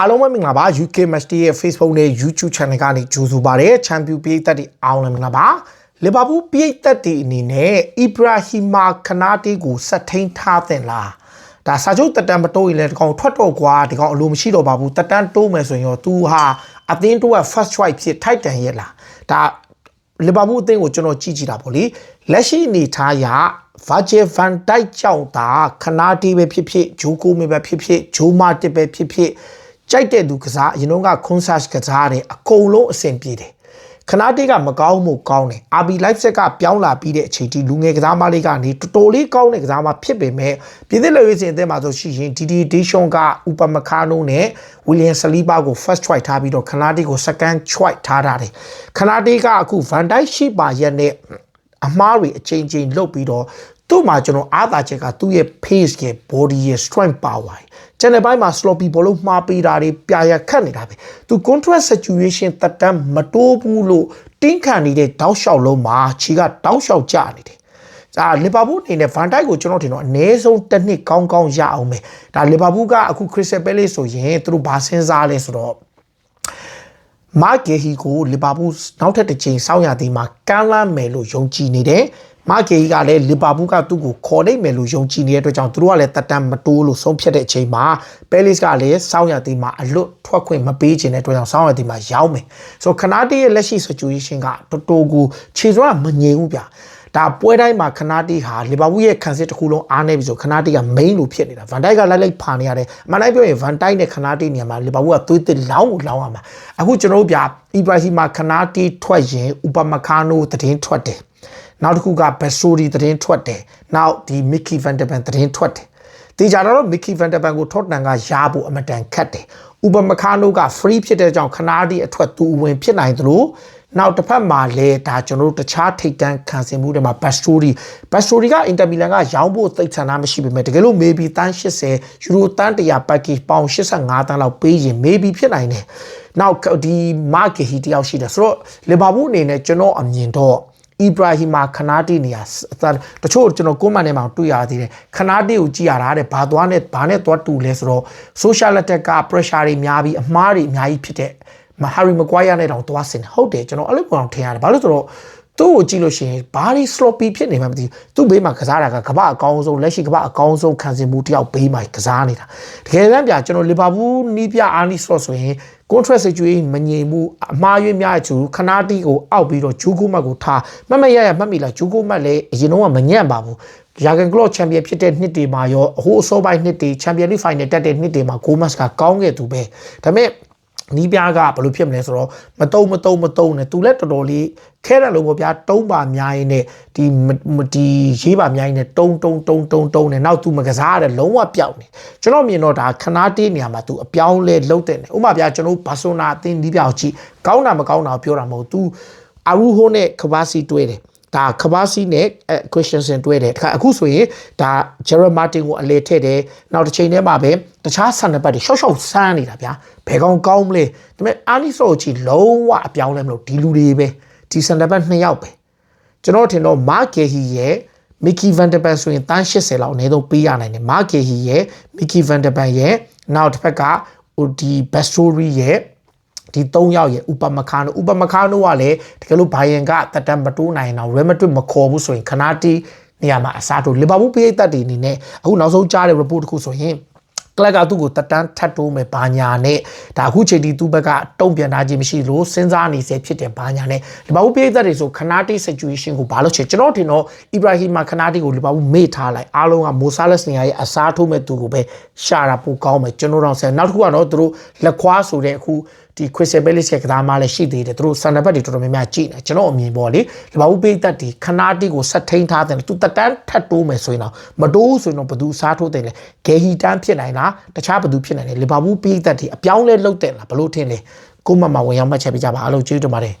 အားလုံးပဲမင်္ဂလာပါ UK Match ရဲ့ Facebook နဲ့ YouTube Channel ကနေကြိုဆိုပါရစေချန်ပီယံပြည်သက်တွေအားလုံးမင်္ဂလာပါလီဗာပူးပြည်သက်တွေအနေနဲ့အီဘရာဟီမာခနာတီကိုဆက်ထိန်ထားတဲ့လားဒါစာချုပ်တက်တန်မတိုးရင်လည်းဒီကောင်ထွက်တော့ကွာဒီကောင်အလိုမရှိတော့ပါဘူးတက်တန်တိုးမယ်ဆိုရင်ရော तू ဟာအသင်းတိုးက first choice ဖြစ်ထိုက်တန်ရဲ့လားဒါလီဗာပူးအသင်းကိုကျွန်တော်ကြည့်ကြည့်တာပေါ့လေလက်ရှိအနေထားရ Virgil van Dijk ကြောင့်ဒါခနာတီပဲဖြစ်ဖြစ်ဂျိုကိုမေပဲဖြစ်ဖြစ်ဂျိုမာတစ်ပဲဖြစ်ဖြစ် ကြိုက်တဲ့သူကစားအရင်တော့ကခွန်ဆတ်ကစားတယ်အကုန်လုံးအဆင်ပြေတယ်ခနာတီကမကောင်းမှုကောင်းတယ် RB Leipzig ကပြောင်းလာပြီးတဲ့အချိန်ထိလူငယ်ကစားမလေးကနေတော်တော်လေးကောင်းတဲ့ကစားမဖြစ်ပေမဲ့ပြည်သစ်လူရေးစဉ်အသင်းမှာဆိုရှိရင် DD Dishon ကဥပမခါနိုးနဲ့ William Saliba ကို first choice ထားပြီးတော့ခနာတီကို second choice ထားထားတယ်ခနာတီကအခု Van Dijk ရှိပါရက်နဲ့အမားတွေအချိန်ချင်းလုတ်ပြီးတော့ သူ့မှာကျွန်တော်အားသာချက်ကသူ့ရဲ့ pace ရဲ့ body ရဲ့ strength power ကျန်တဲ့ဘက်မှာ sloppy ဘောလုံးမှားပေးတာတွေပြရခတ်နေတာပဲသူ contract situation တက်တမ်းမတိုးဘူးလို့တင်းခံနေတဲ့တောက်လျှောက်လုံးမှာခြေကတောက်လျှောက်ကျနေတယ်ဒါလီဗာပူးအနေနဲ့ဗန်တိုက်ကိုကျွန်တော်ထင်တော့အနည်းဆုံးတစ်နှစ်ကောင်းကောင်းရအောင်ပဲဒါလီဗာပူးကအခုခရစ်စတယ်ပဲလေးဆိုရင်သူတို့ဘာစဉ်းစားလဲဆိုတော့မာဂေဟီကိုလီဗာပူးနောက်ထပ်တစ်ချိန်စောင်းရသည်မှာကမ်းလှမ်းမယ်လို့ယုံကြည်နေတယ် မာဂေဟီကလည်းလီဗာပူးကသူ့ကိုခေါ်နိုင်မယ်လို့ယုံကြည်နေတဲ့အတွက်ကြောင့်သူတို့ကလည်းတက်တန်မတိုးလို့ဆုံးဖြတ်တဲ့အချိန်မှာပဲလစ်ကလည်းစောင်းရသည်မှာအလွတ်ထွက်ခွင့်မပေးခြင်းတဲ့အတွက်ကြောင့်စောင်းရသည်မှာရောက်မယ်ဆိုခနာတီရဲ့လက်ရှိ situation ကတော်တော်ကိုခြေစွမ်းမငြိမ်ဘူးဗျာဒါပွဲတိုင်းမှာခနာတီဟာလီဗာပူးရဲ့ခံစစ်တစ်ခုလုံးအားနေပြီဆိုခနာတီက main လို့ဖြစ်နေတာဗန်ဒိုက်ကလိုက်လိုက်ဖာနေရတယ်အမှန်တိုင်းပြောရင်ဗန်ဒိုက်နဲ့ခနာတီနေရာမှာလီဗာပူးကသွေးတစ်လောင်းကိုလောင်းရမှာအခုကျွန်တော်တို့ဗျာအီဘရာဟီမာခနာတီထွက်ရင်ဥပမခါနိုသတင်းထွက်တယ် နောက်တစ်ခုကဘက်ဆိုဒီသတင်းထွက်တယ်နောက်ဒီမစ်ကီဗန်ဒဗန်သတင်းထွက်တယ်တေချာတော့မစ်ကီဗန်ဒဗန်ကိုထော့တန်ကရဖို့အမတန်ခက်တယ်ဥပမခါနိုက free ဖြစ်တဲ့ကြောင့်ခနာတီအထွက်သူဝင်ဖြစ်နိုင်သလိုနောက်တစ်ဖက်မှာလဲဒါကျွန်တော်တို့တခြားထိတ်တန်းခံစင်မှုတွေမှာဘတ်စတိုရီဘတ်စတိုရီကအင်တာမီလန်ကရောင်းဖို့သိပ်ဆန္ဒမရှိပေမဲ့တကယ်လို့ maybe တန်း80ယူရိုတန်း100 package ပေါင်85တန်းလောက်ပေးရင် maybe ဖြစ်နိုင်တယ်နောက်ဒီ market ဟီတယောက်ရှိတယ်ဆိုတော့လီဗာပူးအနေနဲ့ကျွန်တော်အမြင်တော့ အီဘရာဟီမာခနာတီနေရာတချို့ကျွန်တော်ကိုမန်ထဲမှာတွေ့ရသေးတယ်ခနာတီကိုကြည့်ရတာတဲ့ဘာသွားနဲ့ဘာနဲ့သွားတူလဲဆိုတော့ social attack က pressure တွေများပြီးအမှားတွေအများကြီးဖြစ်တဲ့မဟာရီမကွိုင်းယာနဲ့တောင်သွားစင်တယ်ဟုတ်တယ်ကျွန်တော်အဲ့လိုပုံအောင်ထင်ရတယ်ဘာလို့ဆိုတော့ သူ့ကိုကြည့်လို့ရှိရင်ဘာဒီ sloppy ဖြစ်နေမှမသိဘူးသူ့ဘေးမှာကစားတာကကမ္ဘာအကောင်းဆုံးလက်ရှိကမ္ဘာအကောင်းဆုံးခံစင်မှုတယောက်ဘေးမှာကစားနေတာတကယ်တမ်းပြကျွန်တော်လီဗာပူးနီးပြအာနီစလော့ဆိုရင် contract situation မငြိမ်ဘူးအမှားရွေးများချူခနာတီကိုအောက်ပြီးတော့ဂျူးကိုမတ်ကိုထားမမရရမှတ်မိလားဂျူးကိုမတ်လည်းအရင်တော့မညံ့ပါဘူးယာဂန်ကလော့ချန်ပီယံဖြစ်တဲ့နှစ်တွေမှာရောအဟိုးအစောပိုင်းနှစ်တွေချန်ပီယံလိဖိုင်နယ်တက်တဲ့နှစ်တွေမှာဂိုးမတ်ကကောင်းခဲ့သူပဲဒါပေမဲ့ နီးပြားကဘယ်လိုဖြစ်မလဲဆိုတော့မတုံမတုံမတုံနဲ့သူလည်းတော်တော်လေးခဲတယ်လို့ပေါ့ဗျာတုံးပါများရင်နဲ့ဒီဒီရေးပါများရင်နဲ့တုံးတုံးတုံးတုံးတုံးနဲ့နောက်သူမကစားရတဲ့လုံးဝပျောက်နေကျွန်တော်မြင်တော့ဒါခနာတေးနေရာမှာသူအပြောင်းလဲလှုပ်တဲ့နေဥပမာဗျာကျွန်တော်ဘာဆိုနာအသင်းနီးပြားကိုကြည့်ကောင်းတာမကောင်းတာပြောတာမဟုတ်သူအာရူဟိုနဲ့ကဘာစီတွဲတယ် ဒါကဘာစီနဲ့ Christensen တွဲတယ်တခါအခုဆိုရင်ဒါ Gerard Martin ကိုအလေထည့်တယ်နောက်တစ်ချိန်တည်းမှာပဲတခြားဆန်နပတ်တွေရှော့ရှော့ဆန်းနေတာဗျာဘယ်ကောင်ကောင်းမလဲဒါပေမဲ့အာနီဆိုချီလုံးဝအပြောင်းလဲမလို့ဒီလူတွေပဲဒီဆန်နပတ်နှစ်ယောက်ပဲကျွန်တော်ထင်တော့မာဂေဟီရဲ့မီကီဗန်ဒပန်ဆိုရင်တန်း80လောက်အနည်းဆုံးပေးရနိုင်တယ်မာဂေဟီရဲ့မီကီဗန်ဒပန်ရဲ့နောက်တစ်ဖက်ကဟိုဒီဘက်စတိုရီရဲ့ ဒီ၃ယောက်ရဲ့ဥပမခါနိုဥပမခါနိုကလည်းတကယ်လို့ဘိုင်ယန်ကတက်တန်မတိုးနိုင်တော့ရယ်မတွမခေါ်ဘူးဆိုရင်ခနာတီနေရာမှာအစားထိုးလီဗာပူးပေးသက်တည်အနေနဲ့အခုနောက်ဆုံးကြားတဲ့ report တစ်ခုဆိုရင်ကလပ်ကသူ့ကိုတက်တန်းထတ်တိုးမယ်ဘာညာနဲ့ဒါအခုချိန်ဒီသူ့ဘက်ကတုံ့ပြန်ထားခြင်းမရှိလို့စဉ်းစားနေစေဖြစ်တယ်ဘာညာနဲ့လီဗာပူးပေးသက်တွေဆိုခနာတီ situation ကိုဘာလို့ချေကျွန်တော်ထင်တော့အီဘရာဟီမာခနာတီကိုလီဗာပူးမေ့ထားလိုက်အားလုံးကမိုဆာလက်စ်နေရာရဲ့အစားထိုးမဲ့သူကိုပဲရှာတာပိုကောင်းမယ်ကျွန်တော်တော့ဆယ်နောက်တစ်ခုကတော့သူတို့လက်ခွားဆိုတဲ့အခု ဒီ Crystal Palace ရဲ့ကစားမလည်းရှိသေးတယ်သူတို့စံနဘတ်တွေတော်တော်များများကြည့်နေကျွန်တော်အမြင်ပေါ့လေဒီဘာဘူးပေးသက်ဒီခနာတီကိုဆက်ထိန်ထားတယ်သူတက်တန်းထတ်တိုးမယ်ဆိုရင်တော့မတိုးဆိုရင်တော့ဘသူစားထိုးတယ်လေဂေဟီတန်းဖြစ်နိုင်လားတခြားဘသူဖြစ်နိုင်လဲလီဗာပူးပေးသက်ဒီအပြောင်းလဲလုပ်တယ်လားဘလို့ထင်လဲကိုမမဝင်ရောက်မှတ်ချက်ပေးကြပါအားလုံးကျေးဇူးတင်ပါတယ်